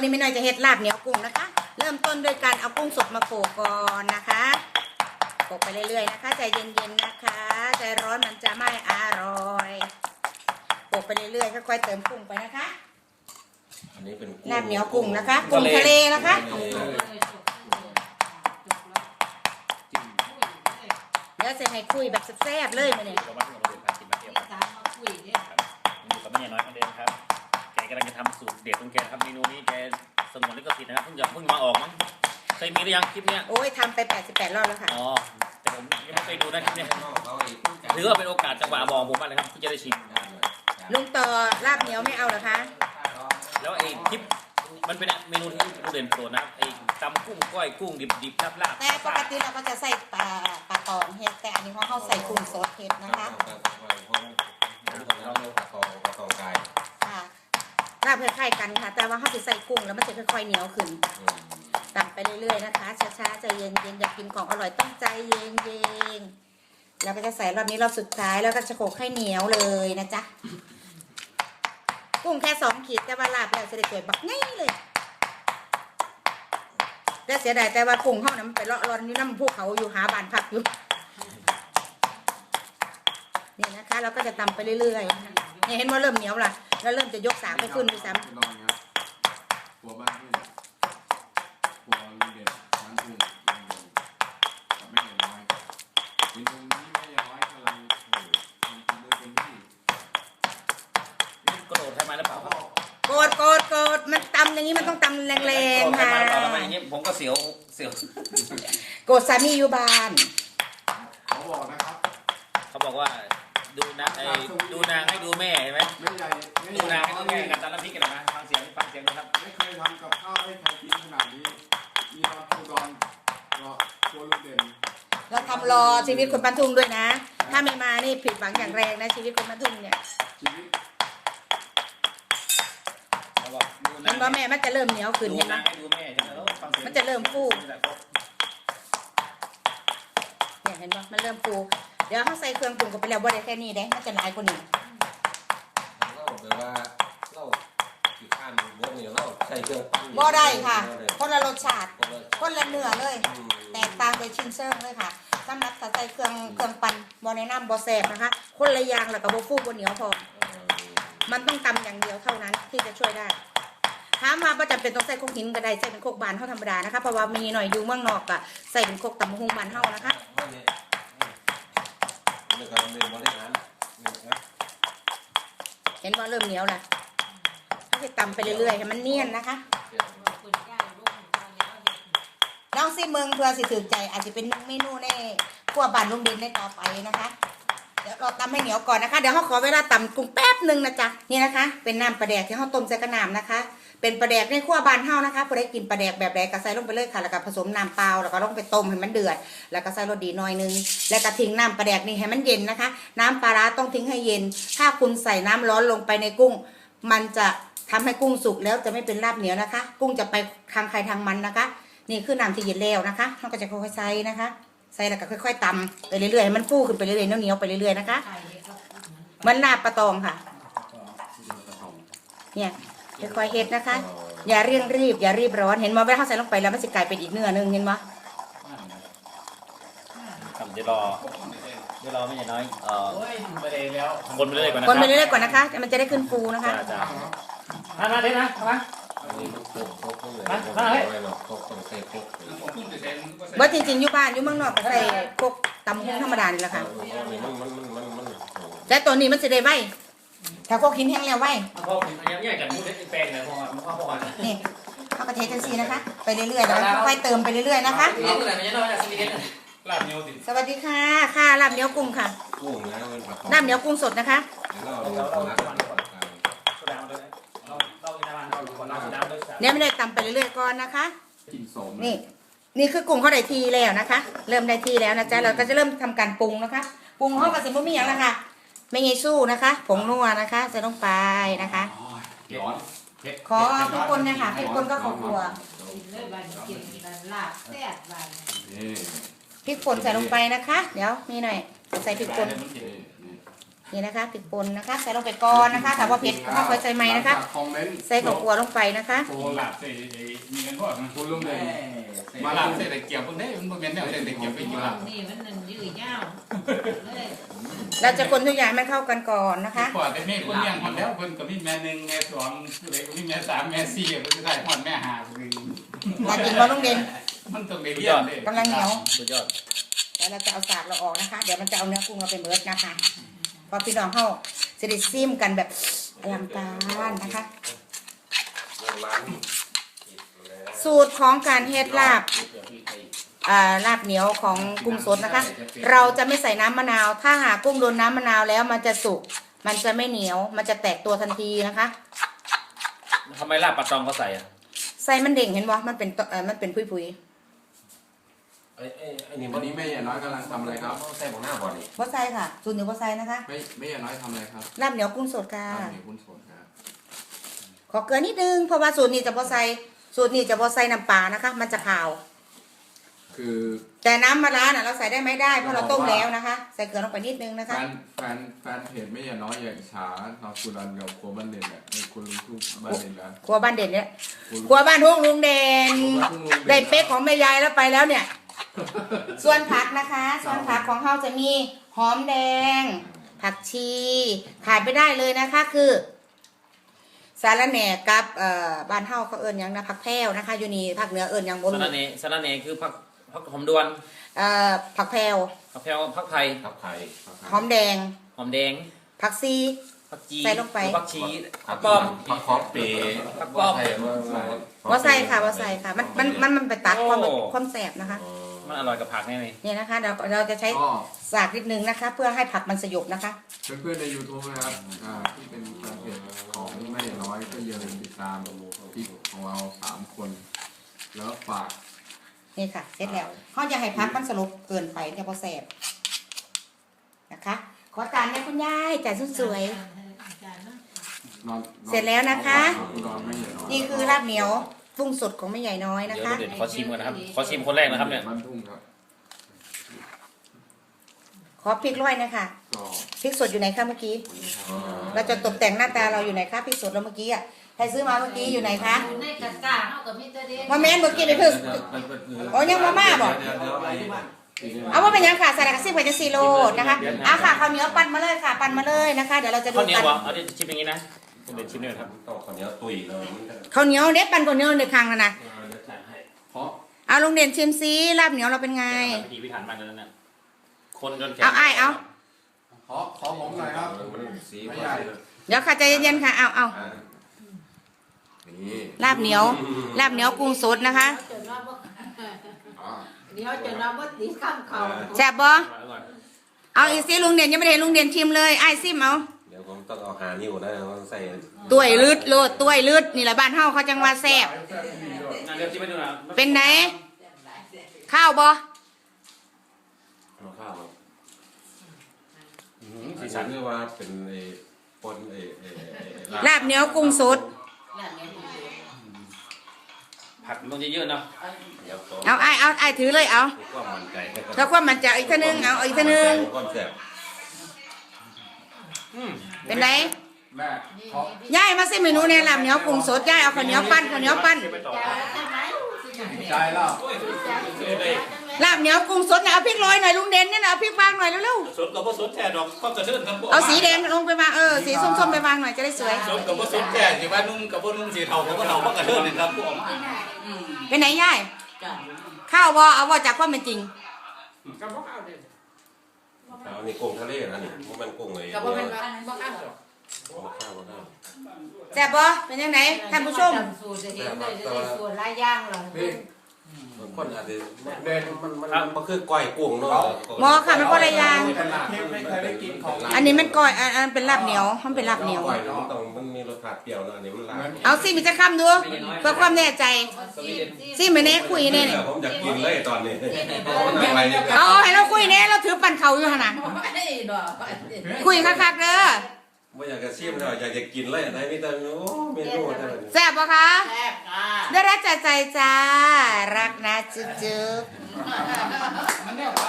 อนนี้ไม่น้อยจะเฮ็ดลาบเหนียวกุ้งนะคะ เริ่มต้นด้วยการเอากุ้งสดมาโขลกก่อนนะคะโขลกไปเรื่อยๆนะคะ ใจเย็นๆนะคะ ใจร้อนมันจะไม่อร่อยโขลกไปเรื่อยๆค่อยๆเติมกุ้งไปนะคะอันนี้เป็นลาบเหนียวกุ้งนะคะกุ้งทะเลนะคะเดี๋ยวจะให้คุยแบบแซ่บๆเลยมาเนี่ยผมมาที่โรงเรียนพากินมาเที่ยวครับอยู่กับแม่ยายน้อยเหมือนเดิมครับแกกำลังจะทำสูตรเด็ดของแกนะครับเมนูนี้แกสงวนลิขสิทธิ์นะครับเพิ่งจะเพิ่งมาออกมั้งเคยมีหรือยังคลิปเนี้ยโอ้ยทำไป 88 รอบแล้วค่ะ อ๋อแต่ผมยังไม่เคยดูนะคลิปเนี้ยเขาอีกถือว่าเป็นโอกาสจังหวะมองผมมากเลยครับที่จะได้ชิมลุงต่อลาบเหนียวไม่เอาเหรอคะแล้วไอ้คลิปมันเป็นเมนูที่โรงเรียนโปรดนะครับไอ้ตำกุ้งก้อยกุ้งดิบดิบลาบลาบแต่ปกติเราก็จะใส่ปลาปลาตองเฮ็ดแต่อันนี้เขาเขาใส่กุ้งสดเฮ็ดนะคะเราเราต่อต่อกาย ค่ะ ลาบคล้ายๆกันค่ะ แต่ว่าเขาจะใส่กุ้งแล้วมันจะค่อยๆเหนียวขึ้นตำไปเรื่อยๆนะคะ ช้าๆใจเย็นๆอยากกินของอร่อยต้องใจเย็นๆแล้วก็จะใส่รอบนี้รอบสุดท้ายแล้วก็จะโขลกให้เหนียวเลยนะจ๊ะกุ้งแค่สองขีดแต่ว่าลาบแล้วจะได้สวยบักง่ายเลยแต่เสียดายแต่ว่ากุ้งเขานะมันไปเลาะรอนนี่น้ำภูเขาอยู่หาบานพักอยู่นี่นะคะ เราก็จะตำไปเรื่อยๆเนี่ยเห็นว่าเริ่มเหนียวละ แล้วเริ่มจะยกสากไปขึ้นด้วยซ้นอนครับหัวบ้านนี่หัวลุงเด็ดร้านทุ่งลุงเด่นกับแม่ยายน้อยเห็นตรงนี้แม่ยายน้อยกำลังโอ้โหทำทำด้วยเป็นที่กระโดดใครมาหรือเปล่าครับำโกดโกดโกดมันตำอย่างนี้มันต้องตำแรงๆใครค่ะมาหรือเปล่าทำไมอย่างนี้ผมก็เสียวเสียว โกดสามีอยู่บ้าน เขาบอกนะครับ เขาบอกว่า ดูนางไอ้ดูนางให้ดูแม่เห็นไหมแม่ใหญ่แม่ดูใหญ่นางให้ดูแม่กันตามน้ำพริกกันนะฟังเสียงฟังเสียงนะครับไม่เคยทำกับข้าวให้ใครกินขนาดนี้ มีนอนคูดอนรอครัวลุงเด่นเราทำรอชีวิตคนบ้านทุ่งด้วยนะ ถ้าไม่มานี่ผิดหวังอย่างแรงนะชีวิตคนบ้านทุ่งเนี่ยชีวิตเขาบอกดูเห็นานงว่าแม่มันจะเริ่มเหนียวขึ้นดูเห็นไหม นางให้ดูแม่ใช่ไหมแล้วฟังเสียงมันจะเริ่มฟู เนี่ยเห็นปะมันเริ่มฟู เดี๋ยวเขาใส่เครื่องปรุงกันไปแล้วบ่ได้แค่นี้เด้มันจะหลายกว่านี้เราแบบว่าเราขี้ข้านเรื่องนี้เราใส่เครื่องปั้นบ่ได้ค่ะ คนละรสชาติ คนละเนื้อเลย แตกต่างโดยชิ้นเชิงเลยค่ะสำหรับถ้าใส่เครื่องเครื่องปั่นบอในน้ำบอแสบนะคะ คนละอย่างแล้วก็บฟูบเหนียวพอมันต้องตำอย่างเดียวเท่านั้นที่จะช่วยได้ถามมาประจำเป็นต้องใส่โคกหินก็ได้ใส่เป็นโคกบานเท่าธรรมดานะคะเพราะว่ามีหน่อยอยู่เมืองนอกอะใส่เป็นโคกตำหุงบานเท่านะคะ นี่ก็เป็นบริหารนี่นะเห็นว่าเริ่มเหนียวแล้วก็จะตำไปเรื่อยๆให้มันเนียนนะคะลองซิเมืองเพื่อสิถือใจ อาจจะเป็นเมนูในครัวบานลุงดินในต่อไปนะคะ เดี๋ยวเราตำให้เหนียวก่อนนะคะ เดี๋ยวเขาขอเวลาตำกุ้งแป๊บหนึ่งนะจ๊ะ นี่นะคะ เป็นน้ำปลาแดกที่เขาต้มใส่กระน้ำนะคะ เป็นปลาแดกในขั้วบานเฮานะคะพอได้กินปลาแดกแบบใดก็ใส่ลงไปเลยค่ะ แล้วก็ผสมน้ำเปล่า แล้วก็ลงไปต้มให้มันเดือด แล้วก็ใส่รสดีหน่อยนึง แล้วก็ทิ้งน้ำปลาแดกนี่ให้มันเย็นนะคะ น้ำปลาร้าต้องทิ้งให้เย็น ถ้าคุณใส่น้ำร้อนลงไปในกุ้ง มันจะทำให้กุ้งสุกแล้วจะไม่เป็นลาบเหนียวนะคะ กุ้งจะไปทางใครทางมันนะคะ นี่คือน้ำที่เย็นแล้วนะคะเราก็จะค่อยๆใส่นะคะ ใส่แล้วก็ค่อย ๆตำไปเรื่อยๆให้มันฟูขึ้นไปเรื่อยๆเหนียวๆไปเรื่อยๆนะคะเหมันลาบปลาตองค่ะ เนี่ย ค่อยๆเฮ็ดนะคะ อย่าเร่งรีบ อย่ารีบร้อน เห็นมั้ยเวลาเขาใส่ลงไปแล้วมันจะกลายเป็นอีกเนื้อหนึงเห็นมั้ยครับเดี๋ยวรอเดี๋ยวรอไม่ใช่น้อยเอ่อคนไปเรื่อยๆก่อนนะคนไปรับเรื่อยๆก่อนนะคะ มันจะได้ขึ้นฟูนะคะ จ้าจ้ามามาเดี๋ยวนะมาอันนี้มันโคกโคกเลยมาโคกมาเฮ้ยไม่หรอกโคกต้องใส่โคกว่าจริงๆอยู่บ้านอยู่เมืองนอกก็ใส่พวกตำหุงธรรมดานี่แหละค่ะมันมันมันมันมันแต่ตัวนี้มันจะได้ไว ถ้าพวกหินแห้งแล้วไวพอผมพยายามแยกจากมูดแปลงเลยพอมันเข้าพอกันนี่เขาก็เทจังซีนะคะ ไปเรื่อยๆแล้วก็ค่อยๆเติมไปเรื่อยๆนะคะ นี่คืออะไรมันจะน้อยจากสวีเดนลาบเนียวติสวัสดีค่ะ ค่ะลาบเหนียวกุ้งค่ะกุ้งนะมันประกอบลาบเหนียวกุ้งสดนะคะเราเราเราโซดามาด้วยเราเราอินทานเราอยู่ก่อนเราโซดาด้วยเนี่ยไม่ได้ตำไปเรื่อยๆก่อนนะคะกินสมนี่นี่คือกุ้งเขาได้ทีแล้วนะคะ เริ่มได้ทีแล้วนะจ๊ะเราก็จะเริ่มทำการปรุงนะคะ ปรุงห้องกับสิบมีอย่างละค่ะ ไม่ไงสู้นะคะผงนัวนะคะจะต้องไปนะคะ ร้อนขอทุกคนนะคะทุกคนก็ขอครัวนี่พริกป่นใส่ลงไปนะคะ เดี๋ยวมีหน่อย ใส่พริกป่น นี่ นี่นี่นะคะพริกป่นนะคะ ใส่ลงไปก่อนนะคะถ้าว่าเผ็ดก็ค่อยใส่ไหมนะคะ คอมเมนต์ใส่ข้าวคั่วลงไปนะคะโอ้โอ้หลับใส่มีกันพวกนะคุณลุงเด่นมาหลับใส่ตะเกียบพวกนี้มันบ่แม่นแนวใส่ตะเกียบไปกินหลับนี่มันนั่นยืดยาวเลยเราจะคนทุกอย่างให้มันเข้ากันก่อนนะคะพอแต่แม่คนเลี้ยงคนแล้วเพิ่นก็มีแม่หนึ่งแม่สองผู้ใดก็มีแม่สามแม่สี่เพิ่นก็ได้ฮอดแม่ห้าคืออยากกินบอลลุงเด่นมันต้องได้เลี้ยงเด้กำลังเหนียวสุดยอดแล้วเราจะเอาสากเราออกนะคะ เดี๋ยวมันจะเอาเนื้อกุ้งเราไปเบิร์ดนะคะ พอพี่น้องเข้าจะได้ซิมกันแบบอลังการนะคะร้านสูตรของการเฮ็ดลาบอ่าลาบเหนียวของกุ้งสดนะคะ เราจะไม่ใส่น้ำมะนาว ถ้าหากกุ้งโดนน้ำมะนาวแล้วมันจะสุก มันจะไม่เหนียว มันจะแตกตัวทันทีนะคะทำไมลาบปลาตองเขาใส่อะใส่มันเด้งเห็นบ่มันเป็นตเอ่อมันเป็นพุย ไอ้ไอ้ไอ้นี่วันนี้แม่ใหญ่น้อยกำลังทำอะไรครับ ใส่ของหน้าบ่อนี่ๆบ่ใส่ค่ะสูตรนี้บ่ใส่นะคะไม่แม่ใหญ่น้อยทำอะไรครับลาบเหนียวกุ้งสดค่ะ ทำเหนียวคุณสนครับขอเกลือนิดนึงเพราะว่าสูตรนี้จะบ่ใส่สูตรนี้จะบ่ใส่น้ำปลานะคะ มันจะขาว คือแต่น้ำมะระน่ะเราใส่ได้ไหมได้เพราะเราต้มแล้วนะคะ ใส่เกลือลงไปนิดนึงนะแฟคะ นแฟนแฟนเพจแม่ใหญ่น้อยอย่างช้าเราคุณรันกับครัวบ้านเด่นเนี่ยในคุณลุงทุกบ้านเด่นนะครัวบ้านเด่นเนี่ยคุณครัวบ้านทุ่งลุงเด่นครัวบ้านทุ่งลุงเด่นได้เป๊กของแม่ยายแล้วไปแล้วเนี่ย ส่วนผักนะคะ ส่วนผักของเฮาจะมีหอมแดง ผักชีขาดไม่ได้เลยนะคะคือสาระแหน่กับเอ่อบ้านเฮาเขาเอิ้นหยังนะผักแพรวนะคะอยู่นี่ภาคเหนือเอิ้นหยังบ่สารู้ระเนสาระเนคือผักผักหอมดวนเอ่อผักแพรวผักแพรวผักไทยทับไข่หอมแดง หอมแดงผักซี ผักจีใส่ลงไป ผักชีผัผักกป้ป้ออมมผักคอปเปผักป้อมบ่ใส่ค่ะบ่ใส่ค่ะ มันมันมันมันไปตัดความโอ้ ความแสบนะคะ มันอร่อยกับผักแน่เลยเนี่ยนะคะเราเราจะใช้ก็สากนิดนึงนะคะ เพื่อให้ผักมันสยบนะคะ เพื่อนๆใน YouTube นะครับอ่าที่เป็นแฟนเพจของแม่ใหญ่น้อยก็อย่าลืมติดตามคลิปของเราสามคน แล้วฝากนี่ค่ะ เสร็จแล้วเขาจะให้พักมันสลบเกินไปจะพอแสบนะคะ ขอตานนะคุณยายจ่ายสุดสวยนอนเสร็จแล้วนะคะ นอนไม่ใหญ่น้อยนี่คือลาบเหนียว ปรุงสดของแม่ใหญ่น้อยนะเดี๋ยวคะ เดี๋ยวขอชิมก่อนนะครับ ขอชิมคนแรกนะครับเนี่ยบ้านทุ่งครับขอพริกร้อยนะคะก็พริกสดอยู่ไหนคะเมื่อกี้ เราจะตกแต่งหน้าตาเราอยู่ไหนคะพริกสดเราเมื่อกี้อะใครซื้อมาเมื่อกี้อยู่ไหนคะอยู่ในกระตาเฮาก็มีแต่เด็กมาแม่นเมื่อกี้ไปเพิ่งโอ้ยังมาม่าบ่เดี๋ยวเดี๋ยวไอ้เอาว่าเป็นยังค่ะใส่กระซิบไปจะซีโรดนะคะอะค่ะข้าวเหนียวปั่นมาเลยค่ะ ปั่นมาเลยนะคะ เดี๋ยวเราจะดูข้าวเหนียกัวน วะเอาดิชิมอย่างนี้นะ ผมเดี๋ยวชิมด้วยครับต้องข้าวเหนียวตุยเลยข้าวเหนียวเด็ดปั่นข้าวเหนียวในครั้งนะนะเดี๋ยวจ่ายให้เพราะเอาลงเด่นชิมซิลาบเหนียวเราเป็นไง พิธีพิถันมากเลยนะเนี่ยคนจนแก่เอาอ้ายเอา ขอขอผมหน่อยครับ มันสีไม่ไม่ใหญ่ เดี๋ยวค่ะใจเย็นๆค่ะเอาเอานี่ลาบเหนียวลาบเหนียวกุ้งสดนะคะจนว่าบ่อ่าเดี๋ยวจนว่าบ่ติดข้ามเขาแซ่บบ่อร่อยเอาอีกซิลุงเด่นยังไม่ได้เห็นลุงเด่นชิมเลยไอ้ายซิมเอาเดี๋ยวผม ต้องเอาหานิ้วนะต้องใส่ต้วยลืดโลดต้วยลืดนี่แหละบ้านเฮาเขาจังว่าแซ่บงั้นเดี๋ยวชิมให้ดูนะเป็นไหนข้าวบ่เอาข้าวมาอื้อหือสีสีสัสันนเรียกว่าเป็นไอ้ปนไอ้ไอ้ไอ้ลาบเหนียวกุ้งสดลาบเนี่ยผักลงเยอะๆเนาะเดี๋ยวผมเอาไอ้ายเอาไอ้ายถือเลยเอาก็มันใจเพื่อความมันใจะอีกเท่านึงเอาอีกเท่านึง ก้อนแสบอืม เป็นไหนแม่ขอย่ายมาซิเมนูเนี่ยลาบเหนียวกุ้งสดย่ายเอาข้าวเหนียวปั้นข้าวเหนียวปั้นเดี๋ยวไปต่อจะได้ไหมใจแล้ว ลาบเหนียวกุ้งสดนะเอาพริกโรยหน่อยลุงเด่นเนี่ยนะเอาพริกวางหน่อยเร็วสดกับบ่สดแท้ดอกก็กระเทือนครับๆเอาสีแดงลงไปวางเออสีส้มๆไปวางหน่อยจะได้สวย สดกับบ่สดแก่สิว่านุ่งกับบ่นุ่งสีเทากับบ่เทาบ่กระเทินนี่ครับผู้ออกมาเป็นไหนย่ายข้าวบ่เอาว่าจากความเป็นจริงเอานี่ กุ้งทะเลนะนี่มันกุ้งไอ้ก็บ่เป็นว่าบ่ข้ามข้าวข้าวแซ่บบ่เป็นยังไงท่านผู้ชม สูตรจะเห็นเลยจะได้สูตรหลายอย่างเลยพี่ บางคนอาจจะมันมันมันมันคือก้อยกุ้งเนาะหมอค่ะมันก็ระยางขนาดที่ไม่เคยได้กินของอันนี้มันก้อยอันอันเป็นลาบเหนียวมันเป็นลาบเหนียว ก้อยมันต้องมันมีรสชาติเปรี้ยวเนาะอันนี้มันลาบเอาซิมีจะคำดูเพื่อความแน่ใจซิไม่แน่คุยแน่นี่ผมอยากกินเลยตอนนี้อะไรเอาเอาให้เราคุยแน่เราถือปั่นเขาอยู่หั่นน่ะไม่ดอกคุยคักๆเด้อ ไม่อยากจะชิมแล้วอยากจะกินเลยอะไรนี่แต่โอ้เมนูแต่แซ่บบ่คะแซ่บค่ะได้รักจากใจจ้า รักนะจุ๊บๆ